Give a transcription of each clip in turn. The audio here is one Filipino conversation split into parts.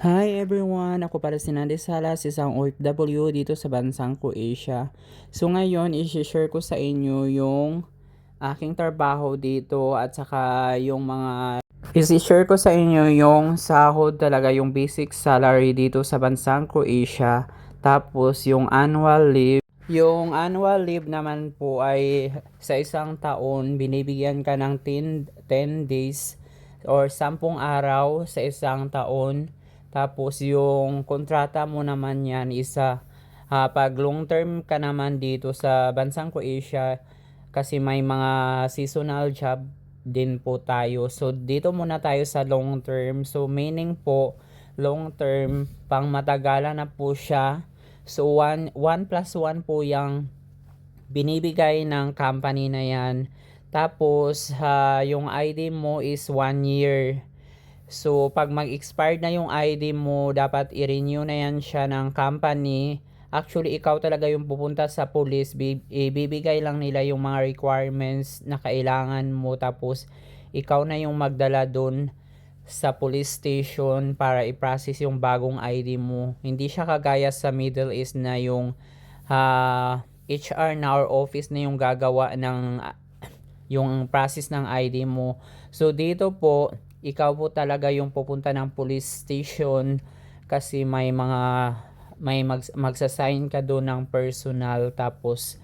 Hi everyone! Ako para si Nandi Salas, isang OFW dito sa bansang Croatia. So ngayon, isi-share ko sa inyo yung aking trabaho dito at saka yung mga isi-share ko sa inyo yung sahod talaga, yung basic salary dito sa bansang Croatia. Tapos yung annual leave. Yung annual leave naman po ay sa isang taon, binibigyan ka ng 10, 10 days or 10 araw sa isang taon. Tapos yung kontrata mo naman yan isa ah, pag long term ka naman dito sa bansang Croatia kasi may mga seasonal job din po tayo. So dito muna tayo sa long term. So meaning po long term pang matagalan na po siya. So 1 1 plus 1 po yung binibigay ng company na yan. Tapos ah, yung ID mo is 1 year. So, pag mag-expired na yung ID mo, dapat i-renew na yan siya ng company. Actually, ikaw talaga yung pupunta sa police. Bi- ibibigay lang nila yung mga requirements na kailangan mo. Tapos, ikaw na yung magdala dun sa police station para i-process yung bagong ID mo. Hindi siya kagaya sa Middle East na yung ah, HR na or office na yung gagawa ng yung process ng ID mo. So dito po, ikaw po talaga yung pupunta ng police station kasi may mga may mag, magsasign ka doon ng personal tapos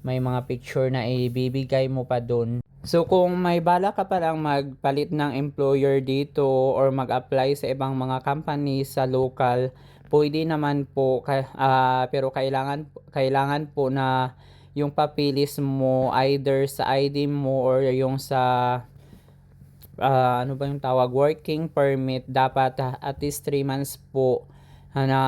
may mga picture na ibibigay mo pa doon. So kung may bala ka pa lang magpalit ng employer dito or mag-apply sa ibang mga company sa local, pwede naman po ah, pero kailangan kailangan po na yung papilis mo either sa ID mo or yung sa ah, ano ba yung tawag, working permit, dapat ah, at least 3 months po ah, na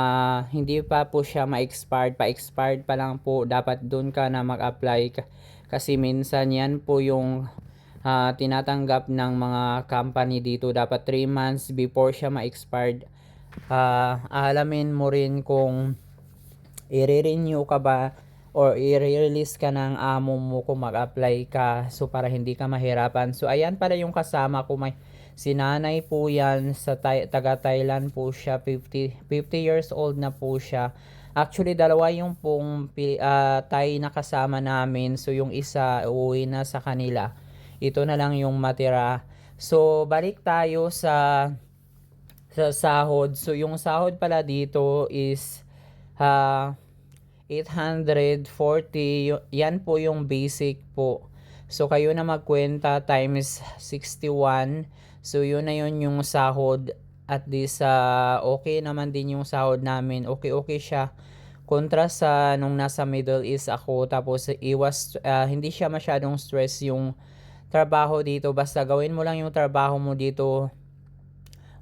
hindi pa po siya ma-expired, pa-expired pa lang po, dapat doon ka na mag-apply ka- kasi minsan yan po yung ah, tinatanggap ng mga company dito, dapat 3 months before siya ma-expired. Ah, alamin mo rin kung i-renew ka ba or i-release ka ng amo mo kung mag-apply ka so para hindi ka mahirapan. So ayan pala yung kasama ko may sinanay po yan sa Thai- taga Thailand po siya 50 50 years old na po siya. Actually dalawa yung pong ah, Thai na kasama namin so yung isa uuwi na sa kanila. Ito na lang yung matira. So balik tayo sa sa sahod. So yung sahod pala dito is ah 840, y- yan po yung basic po. So, kayo na magkwenta times 61. So, yun na yun yung sahod. At least, ah, okay naman din yung sahod namin. Okay-okay siya. Kontra sa nung nasa Middle East ako. Tapos, iwas, ah, hindi siya masyadong stress yung trabaho dito. Basta gawin mo lang yung trabaho mo dito.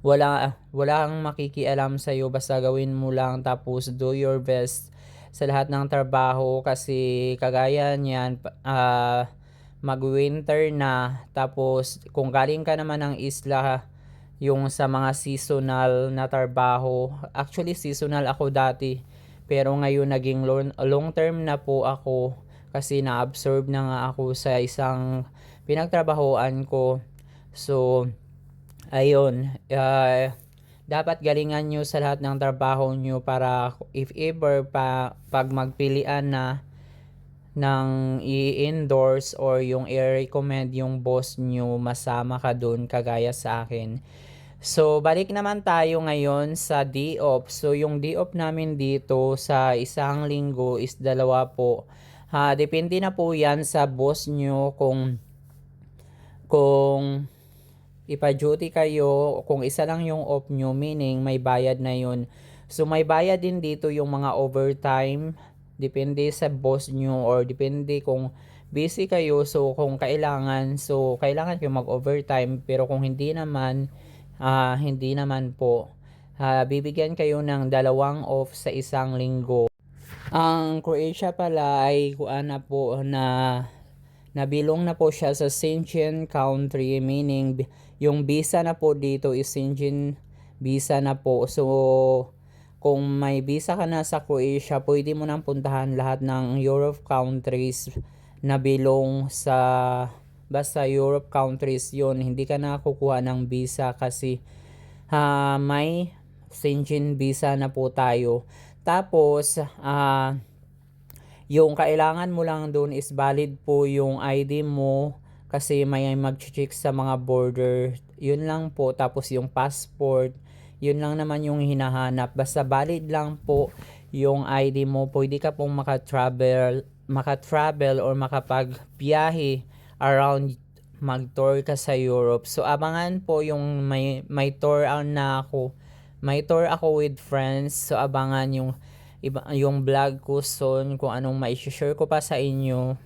Wala, wala kang makikialam sa'yo. Basta gawin mo lang. Tapos, do your best sa lahat ng trabaho kasi kagaya niyan ah mag-winter na tapos kung galing ka naman ng isla yung sa mga seasonal na trabaho actually seasonal ako dati pero ngayon naging long, term na po ako kasi na-absorb na nga ako sa isang pinagtrabahoan ko. So ayun ah dapat galingan nyo sa lahat ng trabaho nyo para if ever pa pag magpilian na ng i-endorse or yung i-recommend yung boss nyo masama ka dun kagaya sa akin. So, balik naman tayo ngayon sa D-OP. So, yung D-OP namin dito sa isang linggo is dalawa po. Ha, depende na po yan sa boss nyo kung kung ipa-duty kayo, kung isa lang yung off nyo, meaning may bayad na yun. So, may bayad din dito yung mga overtime. Depende sa boss nyo or depende kung busy kayo. So, kung kailangan, so, kailangan kayo mag-overtime. Pero kung hindi naman, ah, hindi naman po. Ah, bibigyan kayo ng dalawang off sa isang linggo. Ang Croatia pala ay kuan na po na nabilong na po siya sa Schengen country meaning yung visa na po dito is Schengen visa na po. So kung may visa ka na sa Croatia, pwede mo nang puntahan lahat ng Europe countries na bilong sa basta Europe countries yon hindi ka na kukuha ng visa kasi ha may Schengen visa na po tayo. Tapos, ah, yung kailangan mo lang doon is valid po yung ID mo kasi may mag-check sa mga border. Yun lang po. Tapos yung passport, yun lang naman yung hinahanap. Basta valid lang po yung ID mo. Pwede ka pong maka-travel, maka-travel or makapagbiyahe around mag-tour ka sa Europe. So abangan po yung may may tour na ako. May tour ako with friends. So abangan yung iba, yung vlog ko soon kung anong mai-share ko pa sa inyo.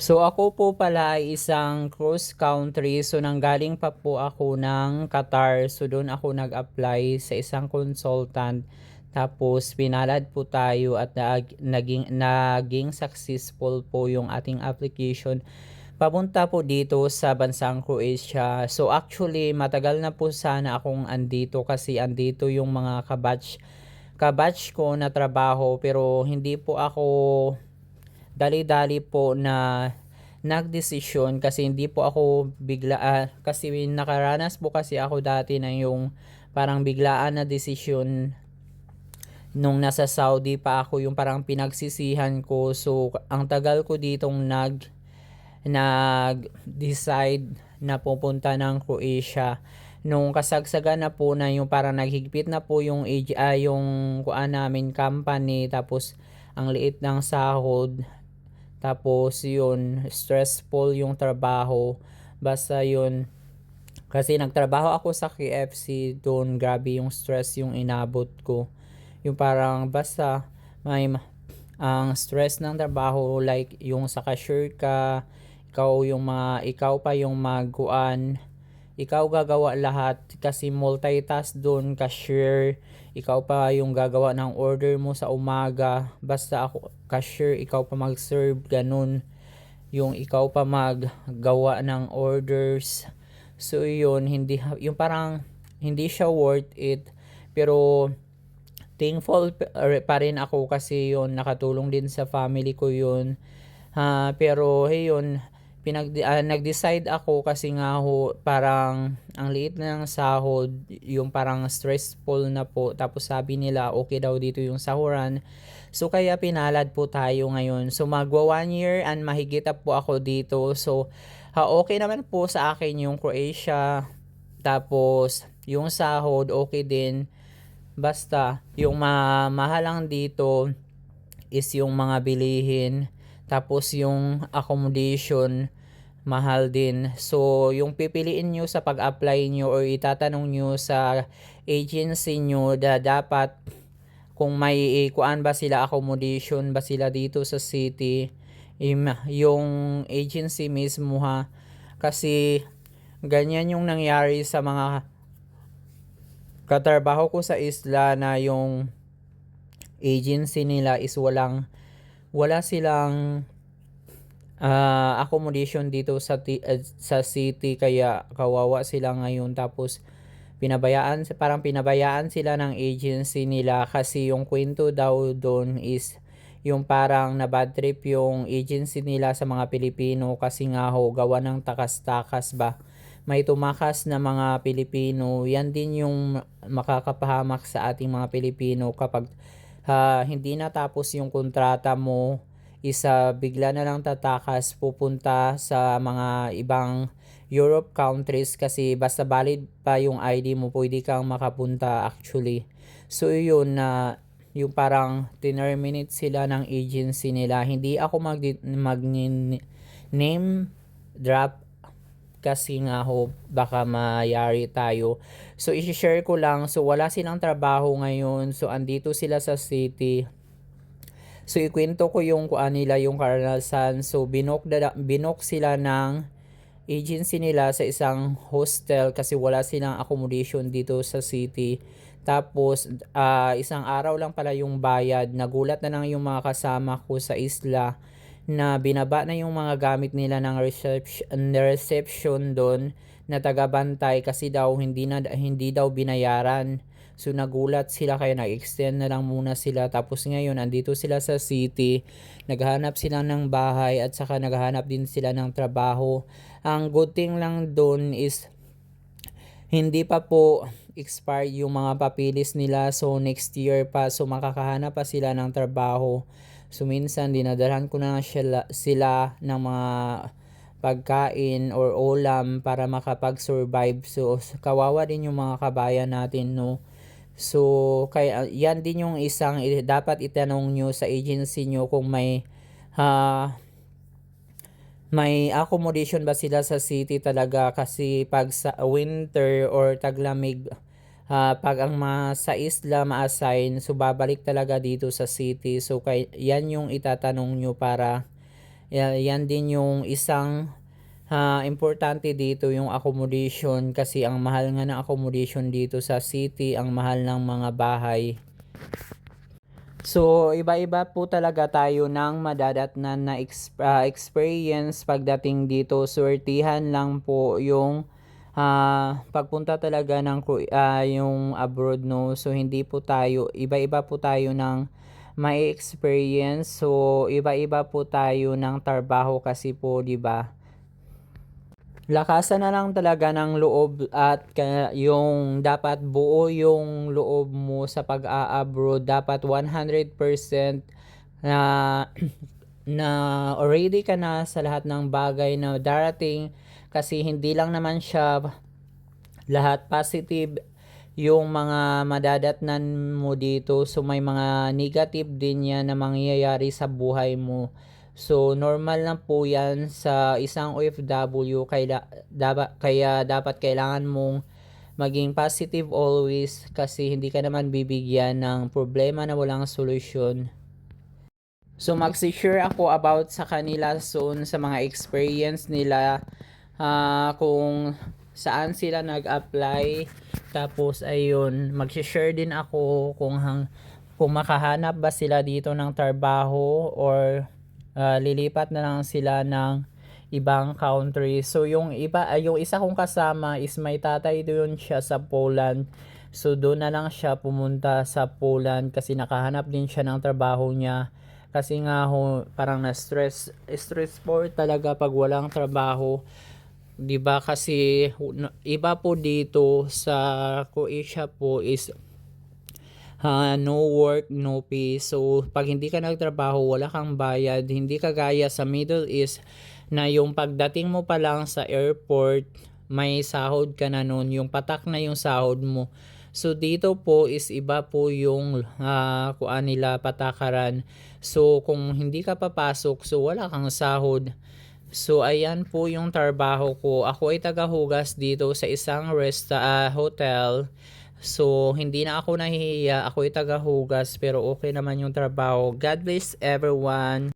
So ako po pala ay isang cross country. So nanggaling pa po ako ng Qatar. So doon ako nag-apply sa isang consultant. Tapos pinalad po tayo at nag- naging naging successful po yung ating application papunta po dito sa bansang Croatia. So actually matagal na po sana akong andito kasi andito yung mga kabatch kabatch ko na trabaho pero hindi po ako dali-dali po na nagdesisyon kasi hindi po ako bigla ah, kasi nakaranas po kasi ako dati na yung parang biglaan na desisyon nung nasa Saudi pa ako yung parang pinagsisihan ko. So ang tagal ko ditong nag nag-decide na pupunta ng Croatia. Nung kasagsagan na po na yung parang naghigpit na po yung ah, yung kuan namin company tapos ang liit ng sahod tapos yun stressful yung trabaho. Basta yun kasi nagtrabaho ako sa KFC doon grabe yung stress yung inabot ko. Yung parang basta may ma- ang stress ng trabaho like yung sa cashier ka ikaw yung mga ikaw pa yung magkuan ikaw gagawa lahat kasi multitask doon cashier. Ikaw pa yung gagawa ng order mo sa umaga. Basta ako cashier ikaw pa mag-serve ganun. Yung ikaw pa maggawa ng orders. So yun hindi yung parang hindi siya worth it. Pero thankful pa rin ako kasi yun nakatulong din sa family ko yun. Ha pero hey yun pinag ah, nag-decide ako kasi nga ho parang ang liit na ng sahod yung parang stressful na po. Tapos sabi nila okay daw dito yung sahuran. So kaya pinalad po tayo ngayon. So magwa one year and mahigit po ako dito. So ha, okay naman po sa akin yung Croatia. Tapos yung sahod okay din. Basta yung ma mahal lang dito is yung mga bilihin tapos yung accommodation, mahal din. So, yung pipiliin nyo sa pag-apply nyo or itatanong nyo sa agency nyo na dapat kung may kuan ba sila accommodation ba sila dito sa city yung agency mismo ha kasi ganyan yung nangyari sa mga katrabaho ko sa isla na yung agency nila is walang wala silang ah, accommodation dito sa ti- eh, sa city kaya kawawa sila ngayon. Tapos pinabayaan parang pinabayaan sila ng agency nila kasi yung kwento daw doon is yung parang na bad trip yung agency nila sa mga Pilipino kasi nga ho gawa ng takas-takas ba? May tumakas na mga Pilipino. Yan din yung makakapahamak sa ating mga Pilipino kapag ha, hindi natapos yung kontrata mo, isa bigla na lang tatakas pupunta sa mga ibang Europe countries kasi basta valid pa yung ID mo, pwede kang makapunta actually. So yun na yung parang tinerminate sila ng agency nila. Hindi ako mag, mag name drop kasi nga ho baka mayari tayo. So i-share ko lang so wala silang trabaho ngayon so andito sila sa city. So ikwento ko yung kuan nila yung karanasan. So binok da, binok sila ng agency nila sa isang hostel kasi wala silang accommodation dito sa city. Tapos ah, isang araw lang pala yung bayad. Nagulat na lang yung mga kasama ko sa isla na binaba na yung mga gamit nila ng reception, reception doon na tagabantay kasi daw hindi na hindi daw binayaran. So nagulat sila kaya nag-extend na lang muna sila tapos ngayon andito sila sa city, naghahanap sila ng bahay at saka naghahanap din sila ng trabaho. Ang good thing lang doon is hindi pa po expired yung mga papilis nila. So, next year pa. So, makakahanap pa sila ng trabaho. So, minsan, dinadalhan ko na sila, sila ng mga pagkain or ulam para makapag-survive. So, kawawa din yung mga kabayan natin, no? So, kaya yan din yung isang dapat itanong nyo sa agency nyo kung may ah, may accommodation ba sila sa city talaga kasi pag sa winter or taglamig ah, pag ang ma sa isla ma-assign so babalik talaga dito sa city. So kay yan yung itatanong nyo para ya- yan din yung isang ah, importante dito yung accommodation. Kasi ang mahal nga ng accommodation dito sa city ang mahal ng mga bahay. So, iba-iba po talaga tayo ng madadatnan na ah, experience pagdating dito. Swertihan lang po yung ah, pagpunta talaga ng ah, yung abroad no. So, hindi po tayo, iba-iba po tayo ng may experience. So, iba-iba po tayo ng trabaho kasi po, 'di ba? Lakasan na lang talaga ng loob at yung dapat buo yung loob mo sa pag-a-abroad. Dapat 100% na na already ka na sa lahat ng bagay na darating kasi hindi lang naman siya lahat positive yung mga madadatnan mo dito. So may mga negative din yan na mangyayari sa buhay mo. So normal lang po yan sa isang OFW kaya dapat kaya dapat kailangan mong maging positive always kasi hindi ka naman bibigyan ng problema na walang solusyon. So magsi-share ako about sa kanila soon sa mga experience nila ah, kung saan sila nag-apply tapos ayun magsi-share din ako kung hang kung makahanap ba sila dito ng trabaho or ah, lilipat na lang sila ng ibang country. So yung iba ay yung isa kong kasama is may tatay doon siya sa Poland. So doon na lang siya pumunta sa Poland kasi nakahanap din siya ng trabaho niya. Kasi nga ho, parang na-stress, stress po talaga pag walang trabaho. 'Di ba kasi iba po dito sa Croatia po is ah, no work, no pay. So, pag hindi ka nagtrabaho, wala kang bayad. Hindi ka gaya sa Middle East na yung pagdating mo pa lang sa airport, may sahod ka na nun. Yung patak na yung sahod mo. So, dito po is iba po yung ah, kuan nila patakaran. So, kung hindi ka papasok, so wala kang sahod. So, ayan po yung trabaho ko. Ako ay tagahugas dito sa isang resta, ah, hotel. So, hindi na ako nahihiya. Ako ay tagahugas pero okay naman yung trabaho. God bless everyone.